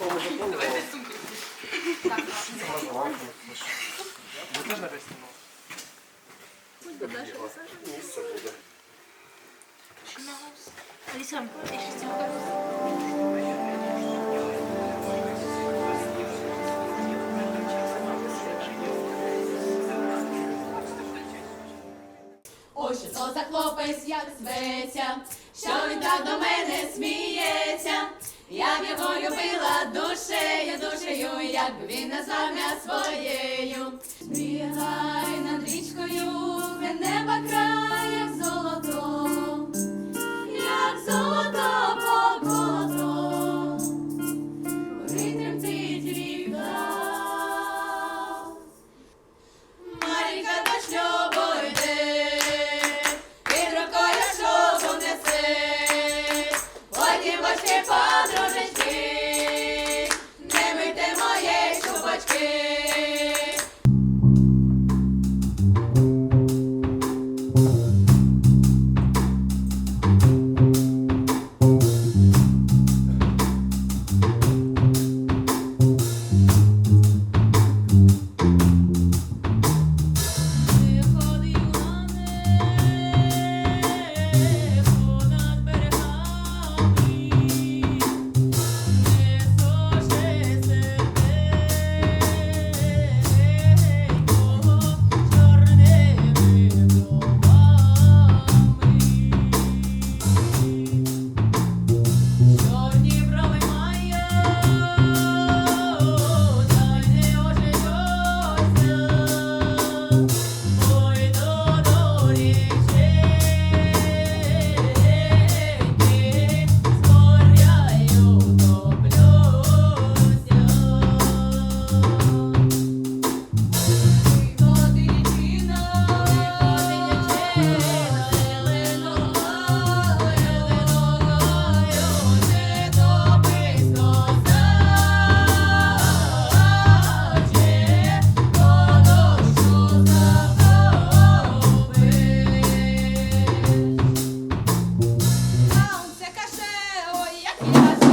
тому закону. Ви теж на весь Місце буде. Александр, я сейчас тебе хлопець, як зветься, що він так до мене сміється, я б його любила. Він зам'я своєю. бігай над річкою, де неба край, як золото, як золото. E nós